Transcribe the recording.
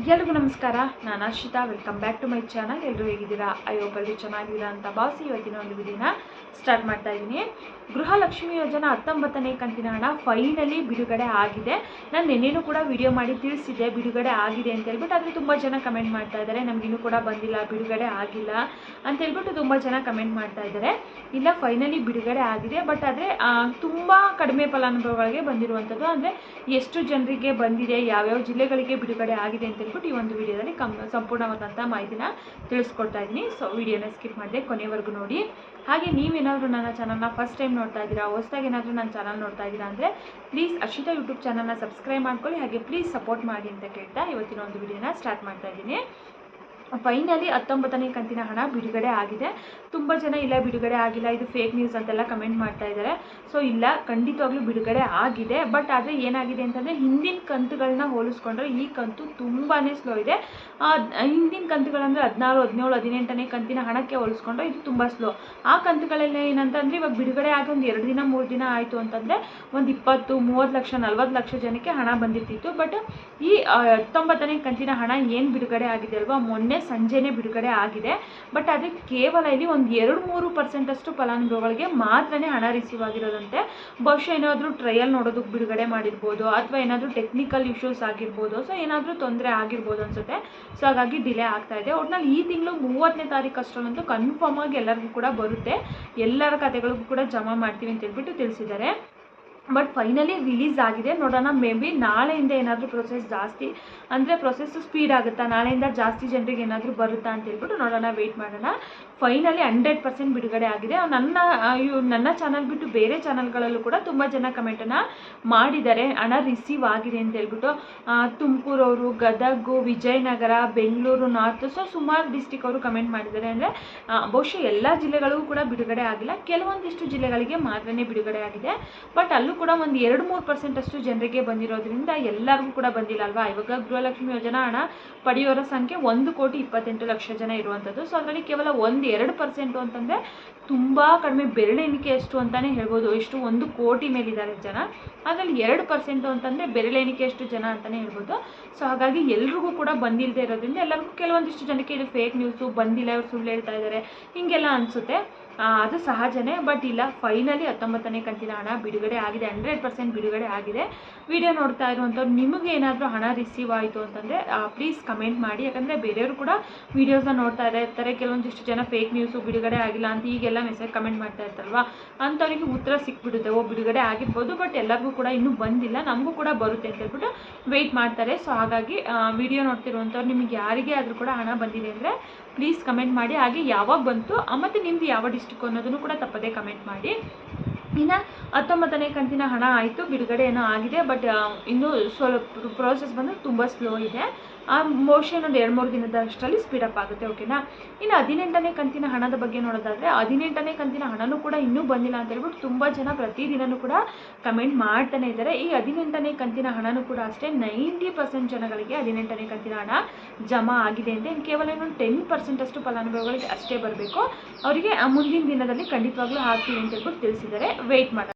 ಎಲ್ರಿಗೂ ನಮಸ್ಕಾರ. ನಾನು Arshitha welcome back to my channel ಎಲ್ಲರೂ ಹೇಗಿದ್ದೀರಾ? ಅಯ್ಯೋ ಬಲ್ಲಿ ಚೆನ್ನಾಗಿದ್ದೀರಾ ಅಂತ ಭಾವಿಸಿ ಇವತ್ತಿನ ಒಂದು ವಿಡಿಯೋನ ಸ್ಟಾರ್ಟ್ ಮಾಡ್ತಾ ಇದ್ದೀನಿ. ಗೃಹಲಕ್ಷ್ಮಿ ಯೋಜನಾ ಹತ್ತೊಂಬತ್ತನೇ ಕಂತಿನ ಹಣ ಫೈನಲಿ ಬಿಡುಗಡೆ ಆಗಿದೆ. ನಾನು ನಿನ್ನೆನೂ ಕೂಡ ವಿಡಿಯೋ ಮಾಡಿ ತಿಳಿಸಿದ್ದೆ, ಬಿಡುಗಡೆ ಆಗಿದೆ ಅಂತ ಹೇಳ್ಬಿಟ್ಟು, ಆದರೆ ತುಂಬ ಜನ ಕಮೆಂಟ್ ಮಾಡ್ತಾ ಇದ್ದಾರೆ. ನಮಗಿನ್ನೂ ಕೂಡ ಬಂದಿಲ್ಲ, ಬಿಡುಗಡೆ ಆಗಿಲ್ಲ ಅಂತ ಹೇಳ್ಬಿಟ್ಟು ತುಂಬ ಜನ ಕಮೆಂಟ್ ಮಾಡ್ತಾ ಇದ್ದಾರೆ. ಇಲ್ಲ ಫೈನಲಿ ಬಿಡುಗಡೆ ಆಗಿದೆ. ಬಟ್ ಆದರೆ ತುಂಬ ಕಡಿಮೆ ಫಲಾನುಭವಿಗಳಿಗೆ ಬಂದಿರುವಂಥದ್ದು. ಅಂದರೆ, ಎಷ್ಟು ಜನರಿಗೆ ಬಂದಿದೆ, ಯಾವ್ಯಾವ ಜಿಲ್ಲೆಗಳಿಗೆ ಬಿಡುಗಡೆ ಆಗಿದೆ ಅಂತ ಹೇಳ್ಬಿಟ್ಟು ಈ ಒಂದು ವಿಡಿಯೋದಲ್ಲಿ ಕಮ್ ಸಂಪೂರ್ಣವಾದಂಥ ಮಾಹಿತಿನ ತಿಳಿಸ್ಕೊಡ್ತಾ ಇದ್ದೀನಿ. ಸೊ ವಿಡಿಯೋನ ಸ್ಕಿಪ್ ಮಾಡಿದೆ ಕೊನೆವರೆಗೂ ನೋಡಿ. ಹಾಗೆ ನೀವೇನಾದರೂ ನನ್ನ ಚಾನಲ್ನ ಫಸ್ಟ್ ಟೈಮ್ ನೋಡ್ತಾ ಇದ್ದೀರಾ, ಹೊಸದಾಗಿ ಏನಾದರೂ ನನ್ನ ಚಾನಲ್ ನೋಡ್ತಾ ಇದ್ದೀರಾ ಅಂದರೆ ಪ್ಲೀಸ್ ಅರ್ಷಿತಾ ಯೂಟ್ಯೂಬ್ ಚಾನಲ್ನ ಸಬ್ಸ್ಕ್ರೈಬ್ ಮಾಡ್ಕೊಳ್ಳಿ. ಹಾಗೆ ಪ್ಲೀಸ್ ಸಪೋರ್ಟ್ ಮಾಡಿ ಅಂತ ಕೇಳ್ತಾ ಇವತ್ತಿನ ಒಂದು ವಿಡಿಯೋನ ಸ್ಟಾರ್ಟ್ ಮಾಡ್ತಾ ಇದ್ದೀನಿ. ಫೈನಲಿ ಹತ್ತೊಂಬತ್ತನೇ ಕಂತಿನ ಹಣ ಬಿಡುಗಡೆ ಆಗಿದೆ. ತುಂಬ ಜನ, ಇಲ್ಲ ಬಿಡುಗಡೆ ಆಗಿಲ್ಲ, ಇದು ಫೇಕ್ ನ್ಯೂಸ್ ಅಂತೆಲ್ಲ ಕಮೆಂಟ್ ಮಾಡ್ತಾ ಇದ್ದಾರೆ. ಸೊ ಇಲ್ಲ, ಖಂಡಿತವಾಗ್ಲೂ ಬಿಡುಗಡೆ ಆಗಿದೆ. ಬಟ್ ಆದರೆ ಏನಾಗಿದೆ ಅಂತಂದರೆ ಹಿಂದಿನ ಕಂತುಗಳನ್ನ ಹೋಲಿಸ್ಕೊಂಡ್ರೆ ಈ ಕಂತು ತುಂಬಾ ಸ್ಲೋ ಇದೆ. ಹಿಂದಿನ ಕಂತುಗಳಂದರೆ ಹದಿನಾರು, ಹದಿನೇಳು, ಹದಿನೆಂಟನೇ ಕಂತಿನ ಹಣಕ್ಕೆ ಹೋಲಿಸ್ಕೊಂಡ್ರೆ ಇದು ತುಂಬ ಸ್ಲೋ ಆ ಕಂತುಗಳೆಲ್ಲ ಏನಂತಂದರೆ ಇವಾಗ ಬಿಡುಗಡೆ ಆಗಿ ಒಂದು ಎರಡು ದಿನ, ಮೂರು ದಿನ ಆಯಿತು ಅಂತಂದರೆ ಒಂದು ಇಪ್ಪತ್ತು, ಮೂವತ್ತು ಲಕ್ಷ, ನಲ್ವತ್ತು ಲಕ್ಷ ಜನಕ್ಕೆ ಹಣ ಬಂದಿರ್ತಿತ್ತು. ಬಟ್ ಈ ಹತ್ತೊಂಬತ್ತನೇ ಕಂತಿನ ಹಣ ಏನು ಬಿಡುಗಡೆ ಆಗಿದೆ ಅಲ್ವಾ? ಮೊನ್ನೆ ಸಂಜೆನೇ ಬಿಡುಗಡೆ ಆಗಿದೆ. ಬಟ್ ಅದು ಕೇವಲ ಇಲ್ಲಿ ಒಂದು ಎರಡು ಮೂರು ಪರ್ಸೆಂಟಷ್ಟು ಫಲಾನುಭವಿಗಳಿಗೆ ಮಾತ್ರನೇ ಹಣ ರಿಸೀವ್ ಆಗಿರೋದಂತೆ. ಬಹುಶಃ ಏನಾದರೂ ಟ್ರಯಲ್ ನೋಡೋದಕ್ಕೆ ಬಿಡುಗಡೆ ಮಾಡಿರ್ಬೋದು, ಅಥವಾ ಏನಾದರೂ ಟೆಕ್ನಿಕಲ್ ಇಶ್ಯೂಸ್ ಆಗಿರ್ಬೋದು ಸೊ ಏನಾದರೂ ತೊಂದರೆ ಆಗಿರ್ಬೋದು ಅನ್ಸುತ್ತೆ. ಸೊ ಹಾಗಾಗಿ ಡಿಲೇ ಆಗ್ತಾ ಇದೆ. ಒಟ್ನಲ್ಲಿ ಈ ತಿಂಗಳು ಮೂವತ್ತನೇ ತಾರೀಕು ಅಷ್ಟರಲ್ಲಂತೂ ಕನ್ಫರ್ಮ್ ಆಗಿ ಎಲ್ಲರಿಗೂ ಕೂಡ ಬರುತ್ತೆ. ಎಲ್ಲರ ಕತೆಗಳಿಗೂ ಕೂಡ ಜಮಾ ಮಾಡ್ತೀವಿ ಅಂತ ಹೇಳ್ಬಿಟ್ಟು ತಿಳಿಸಿದ್ದಾರೆ. ಬಟ್ ಫೈನಲಿ ರಿಲೀಸ್ ಆಗಿದೆ. ನೋಡೋಣ ಮೇ ಬಿ ನಾಳೆಯಿಂದ ಏನಾದರೂ ಪ್ರೊಸೆಸ್ ಜಾಸ್ತಿ ಅಂದರೆ ಪ್ರೊಸೆಸ್ಸು ಸ್ಪೀಡ್ ಆಗುತ್ತಾ? ನಾಳೆಯಿಂದ ಜಾಸ್ತಿ ಜನರಿಗೆ ಏನಾದರೂ ಬರುತ್ತಾ ಅಂತ ಹೇಳ್ಬಿಟ್ಟು ನೋಡೋಣ ವೆಯ್ಟ್ ಮಾಡೋಣ. ಫೈನಲಿ ಹಂಡ್ರೆಡ್ ಪರ್ಸೆಂಟ್ ಬಿಡುಗಡೆ ಆಗಿದೆ. ನನ್ನ ಇವ್ ನನ್ನ ಚಾನಲ್ ಬಿಟ್ಟು ಬೇರೆ ಚಾನಲ್ಗಳಲ್ಲೂ ಕೂಡ ತುಂಬ ಜನ ಕಮೆಂಟನ್ನು ಮಾಡಿದ್ದಾರೆ. ಹಣ ರಿಸೀವ್ ಆಗಿದೆ ಅಂತ ಹೇಳ್ಬಿಟ್ಟು ತುಮಕೂರವರು, ಗದಗು, ವಿಜಯನಗರ, ಬೆಂಗಳೂರು ನಾರ್ತ್ ಸೊ ಸುಮಾರು ಡಿಸ್ಟಿಕ್ ಅವರು ಕಮೆಂಟ್ ಮಾಡಿದ್ದಾರೆ ಅಂದರೆ ಬಹುಶಃ ಎಲ್ಲ ಜಿಲ್ಲೆಗಳಿಗೂ ಕೂಡ ಬಿಡುಗಡೆ ಆಗಿಲ್ಲ. ಕೆಲವೊಂದಿಷ್ಟು ಜಿಲ್ಲೆಗಳಿಗೆ ಮಾತ್ರನೇ ಬಿಡುಗಡೆ ಆಗಿದೆ. ಬಟ್ ಅಲ್ಲೂ ಕೂಡ ಒಂದು ಎರಡು ಮೂರು ಪರ್ಸೆಂಟ್ ಅಷ್ಟು ಜನರಿಗೆ ಬಂದಿರೋದ್ರಿಂದ ಎಲ್ಲರಿಗೂ ಕೂಡ ಬಂದಿಲ್ಲ ಅಲ್ವಾ? ಇವಾಗ ಗೃಹಲಕ್ಷ್ಮಿ ಯೋಜನಾ ಹಣ ಪಡೆಯೋರ ಸಂಖ್ಯೆ ಒಂದು ಕೋಟಿ ಇಪ್ಪತ್ತೆಂಟು ಲಕ್ಷ ಜನ ಇರುವಂಥದ್ದು ಸೊ ಅದರಲ್ಲಿ ಕೇವಲ ಒಂದು ಎರಡು ಪರ್ಸೆಂಟು ಅಂತಂದರೆ ತುಂಬ ಕಡಿಮೆ ಬೆರಳೆಣಿಕೆ ಎಷ್ಟು ಅಂತಲೇ ಹೇಳ್ಬೋದು. ಎಷ್ಟು ಒಂದು ಕೋಟಿ ಮೇಲಿದ್ದಾರೆ ಜನ. ಅದರಲ್ಲಿ ಎರಡು ಪರ್ಸೆಂಟು ಅಂತಂದರೆ ಬೆರಳೆಣಿಕೆ ಎಷ್ಟು ಜನ ಅಂತಲೇ ಹೇಳ್ಬೋದು. ಸೊ ಹಾಗಾಗಿ ಎಲ್ರಿಗೂ ಕೂಡ ಬಂದಿಲ್ಲದೆ ಇರೋದ್ರಿಂದ ಎಲ್ಲರಿಗೂ ಕೆಲವೊಂದಿಷ್ಟು ಜನಕ್ಕೆ ಇದು ಫೇಕ್ ನ್ಯೂಸು ಬಂದಿಲ್ಲ, ಇವ್ರು ಸುಳ್ಳು ಹೇಳ್ತಾ ಇದ್ದಾರೆ ಹೀಗೆಲ್ಲ ಅನಿಸುತ್ತೆ. ಅದು ಸಹಜನೇ, ಬಟ್ ಇಲ್ಲ ಫೈನಲಿ ಹತ್ತೊಂಬತ್ತನೇ ಕಂತಿನ ಹಣ ಬಿಡುಗಡೆ ಆಗಿದೆ ಹಂಡ್ರೆಡ್ ಪರ್ಸೆಂಟ್ ಬಿಡುಗಡೆ ಆಗಿದೆ. ವಿಡಿಯೋ ನೋಡ್ತಾ ಇರುವಂಥವ್ರು, ನಿಮಗೆ ಏನಾದರೂ ಹಣ ರಿಸೀವ್ ಆಯಿತು ಅಂತಂದರೆ ಪ್ಲೀಸ್ ಕಮೆಂಟ್ ಮಾಡಿ, ಯಾಕಂದರೆ ಬೇರೆಯವರು ಕೂಡ ವೀಡಿಯೋಸ್ನ ನೋಡ್ತಾ ಇರ್ತಾರೆ, ಕೆಲವೊಂದಿಷ್ಟು ಜನ ಫೇಕ್ ನ್ಯೂಸು ಬಿಡುಗಡೆ ಆಗಿಲ್ಲ ಅಂತ ಈಗೆಲ್ಲ ಮೆಸೇಜ್ ಕಮೆಂಟ್ ಮಾಡ್ತಾ ಇರ್ತಾರಲ್ವ, ಅಂಥವ್ರಿಗೆ ಉತ್ತರ ಸಿಕ್ಬಿಡುತ್ತೆ, ಓ, ಬಿಡುಗಡೆ ಆಗಿರ್ಬೋದು, ಬಟ್ ಎಲ್ಲರಿಗೂ ಕೂಡ ಇನ್ನೂ ಬಂದಿಲ್ಲ, ನಮಗೂ ಕೂಡ ಬರುತ್ತೆ ಅಂತ ಹೇಳ್ಬಿಟ್ಟು ವೆಯ್ಟ್ ಮಾಡ್ತಾರೆ. ಸೊ ಹಾಗಾಗಿ ವಿಡಿಯೋ ನೋಡ್ತಿರುವಂಥವ್ರು, ನಿಮಗೆ ಯಾರಿಗೆ ಆದರೂ ಕೂಡ ಹಣ ಬಂದಿದೆ ಅಂದರೆ ಪ್ಲೀಸ್ ಕಮೆಂಟ್ ಮಾಡಿ, ಹಾಗೆ ಯಾವಾಗ ಬಂತು ಮತ್ತು ನಿಮ್ಮದು ಯಾವ ಡಿಸ್ಟಿಕ್ ಅನ್ನೋದನ್ನು ಕೂಡ ತಪ್ಪದೆ ಕಮೆಂಟ್ ಮಾಡಿ. ಇನ್ನು ಹತ್ತೊಂಬತ್ತನೇ ಕಂತಿನ ಹಣ ಆಯಿತು, ಬಿಡುಗಡೆ ಏನೋ ಆಗಿದೆ ಬಟ್ ಇನ್ನೂ ಸ್ವಲ್ಪ ಪ್ರೋಸೆಸ್ ಬಂದು ತುಂಬ ಸ್ಲೋ ಇದೆ. ಆ ಮೋಷನ್ ಒಂದು ಎರಡು ಮೂರು ದಿನದ ಅಷ್ಟರಲ್ಲಿ ಸ್ಪೀಡಪ್ ಆಗುತ್ತೆ ಓಕೆನಾ ಇನ್ನು ಹದಿನೆಂಟನೇ ಕಂತಿನ ಹಣದ ಬಗ್ಗೆ ನೋಡೋದಾದರೆ, ಹದಿನೆಂಟನೇ ಕಂತಿನ ಹಣನೂ ಕೂಡ ಇನ್ನೂ ಬಂದಿಲ್ಲ ಅಂತ ಹೇಳ್ಬಿಟ್ಟು ತುಂಬ ಜನ ಪ್ರತಿದಿನವೂ ಕೂಡ ಕಮೆಂಟ್ ಮಾಡ್ತಾನೆ ಇದ್ದಾರೆ. ಈ ಹದಿನೆಂಟನೇ ಕಂತಿನ ಹಣನೂ ಕೂಡ ಅಷ್ಟೇ ನೈಂಟಿ ಪರ್ಸೆಂಟ್ ಜನಗಳಿಗೆ ಹದಿನೆಂಟನೇ ಕಂತಿನ ಹಣ ಜಮಾ ಆಗಿದೆ ಅಂತ, ಇನ್ನು ಕೇವಲ ಇನ್ನೊಂದು ಟೆನ್ ಪರ್ಸೆಂಟ್ ಅಷ್ಟು ಫಲಾನುಭವಿಗಳಿಗೆ ಅಷ್ಟೇ ಬರಬೇಕು. ಅವರಿಗೆ ಮುಂದಿನ ದಿನದಲ್ಲಿ ಖಂಡಿತವಾಗ್ಲೂ ಹಾಕ್ತೀವಿ ಅಂತ ಹೇಳ್ಬಿಟ್ಟು ತಿಳಿಸಿದ್ದಾರೆ. ವೆಯ್ಟ್ ಮಾಡೋಣ